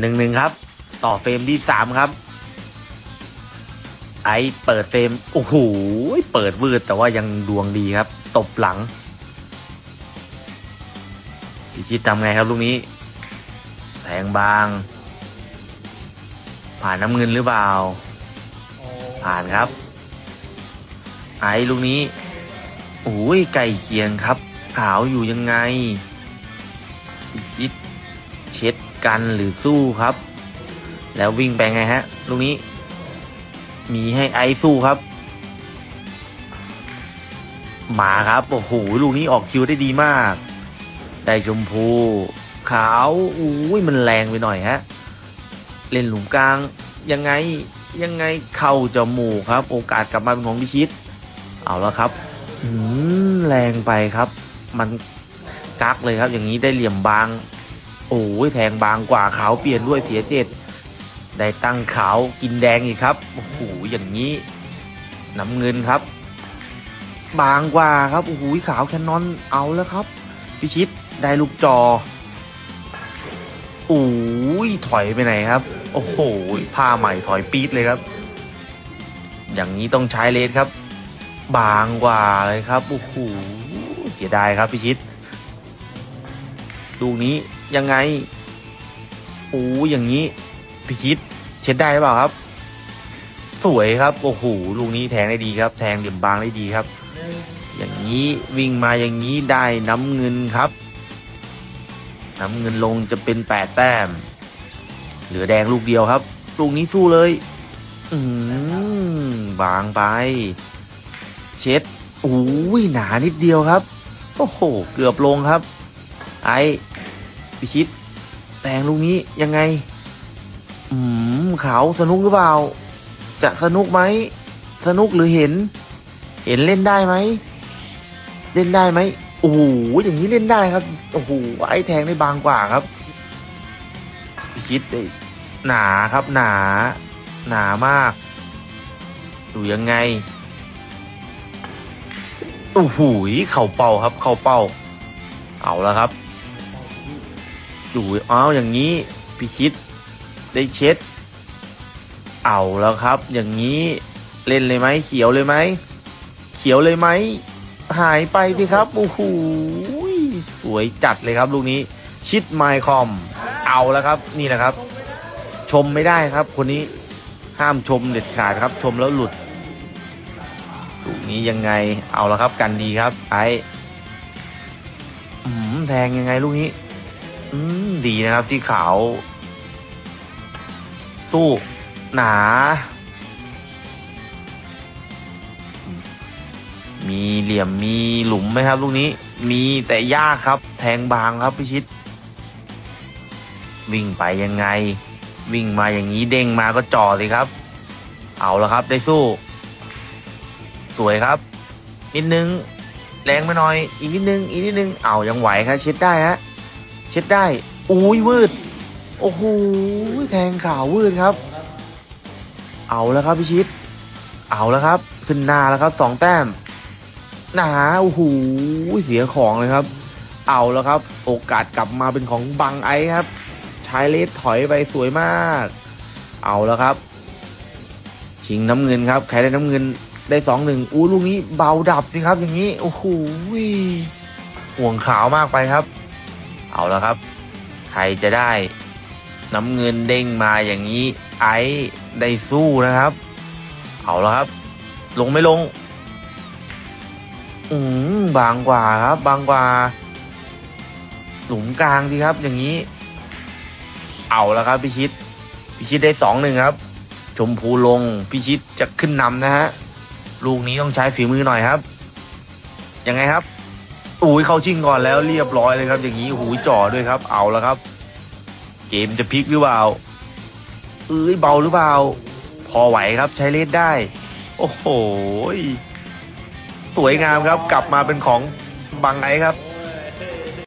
หนึ่งหนึ่งครับ ต่อเฟรมที่สามครับ ไอเปิดเฟรมโอ้โหเปิดวืดแต่ว่ายังดวงดีครับ ตบหลังพี่คิดทำไงครับลูกนี้แทงบาง ผ่านน้ำเงินหรือเปล่า ผ่านครับ ไอ้ลูกนี้โอ้ยไก่เคียงครับ ขาวอยู่ยังไงพี่คิดเช็ด กันหรือสู้ครับ แล้ววิ่งไปไงฮะลูกนี้ มีให้ไอสู้ครับ มาครับ โอ้โหลูกนี้ออกคิวได้ดีมาก ได้ชมพู ขาวอุ้ยมันแรงไปหน่อยฮะ เล่นหลุมกลางยังไงยังไงเข้าจมูกครับ โอกาสกลับมาเป็นของพิชิต เอาแล้วครับอืมแรงไปครับ มันกักเลยครับ อย่างนี้ได้เหลี่ยมบาง โอ้ยแทงบางกว่าขาวเปลี่ยนด้วยเสียเจ็ดได้ตั้งขาวกินแดงอีกครับโอ้โหอย่างนี้น้ำเงินครับ บางกว่าครับโอ้โหขาวแคนนอนเอาแล้วครับ พิชิตได้ลูกจอโอ้ยถอยไปไหนครับ โอ้โหผ้าใหม่ถอยปี๊ดเลยครับ อย่างนี้ต้องใช้เลสครับ บางกว่าเลยครับโอ้โหเสียดายครับพิชิต ลูกนี้ยังไงโอ้อย่างนี้พิชิตเช็ดได้หรือเปล่าครับ สวยครับโอ้โหลูกนี้แทงได้ดีครับ แทงเหลี่ยมบางได้ดีครับ อย่างนี้วิ่งมาอย่างนี้ได้น้ำเงินครับน้ำเงินลงจะเป็นแปดแต้ม เหลือแดงลูกเดียวครับ ลูกนี้สู้เลย อืมบางไป เช็ดโอ้ยหนานิดเดียวครับ โอ้โห เกือบลงครับ ไอ้พิชิต แตงลูกนี้ยังไง อืมขาวสนุกหรือเปล่า จะสนุกไหม สนุกหรือเห็น เห็นเล่นได้ไหม เล่นได้ไหมโอ้โหอย่างนี้เล่นได้ครับ โอ้โหไอ้แทงได้บางกว่าครับพิชิตได้หนาครับหนา หนามาก ดูยังไงโอ้โหเข่าเป่าครับ เข่าเป่า เอาแล้วครับ ดูอ้าวอย่างนี้พิชิตได้เช็ด เอาแล้วครับ อย่างนี้เล่นเลยไหมเขียวเลยไหมเขียวเลยไหมหายไปสิครับโอ้โหสวยจัดเลยครับลูกนี้ชิดไมคอม เอาแล้วครับ นี่แหละครับ ชมไม่ได้ครับ คนนี้ห้ามชมเด็ดขาดครับ ชมแล้วหลุดลูกนี้ยังไงเอาแล้วครับ กันดีครับ ไอ้แทงยังไงลูกนี้ อืมดีนะครับที่ขาว สู้ หนา มีเหลี่ยมมีหลุมไหมครับลูกนี้ มีแต่ยากครับ แทงบางครับพิชิต วิ่งไปยังไง วิ่งมาอย่างนี้เด้งมาก็จ่อสิครับ เอาแล้วครับได้สู้ สวยครับ นิดนึง แรงไปหน่อย อีกนิดนึง อีกนิดนึง เอายังไหวครับเช็ดได้ฮะ เช็ดได้ อุ้ยวืด โอ้โห แทงขาววืดครับ เอาแล้วครับพิชิต เอาแล้วครับ ขึ้นหน้าแล้วครับสองแต้ม หนาโอ้โห เสียของเลยครับ เอาแล้วครับ โอกาสกลับมาเป็นของบังไอครับ ชายเลสถอยไปสวยมาก เอาแล้วครับ ชิงน้ำเงินครับ ใครได้น้ำเงินได้สองหนึ่งอู้ลูกนี้เบาดับสิครับ อย่างนี้ โอ้โหห่วงขาวมากไปครับ เอาแล้วครับ ใครจะได้ น้ำเงินเด้งมาอย่างนี้ ไอซ์ได้สู้นะครับ เอาแล้วครับ ลงไม่ลง อืมบางกว่าครับ บางกว่า หลุมกลางดีครับ อย่างนี้ เอาแล้วครับพิชิตพิชิตได้สองหนึ่งครับ ชมพูลงพิชิตจะขึ้นนำนะฮะลูกนี้ต้องใช้ฝีมือหน่อยครับ ยังไงครับ อุ้ยเข้าชิงก่อนแล้วเรียบร้อยเลยครับ อย่างนี้หูจ่อด้วยครับ เอาแล้วครับ เกมจะพลิกหรือเปล่าเอ้ยเบาหรือเปล่า พอไหวครับใช้เลสได้ โอ้โหสวยงามครับ กลับมาเป็นของบังไอครับ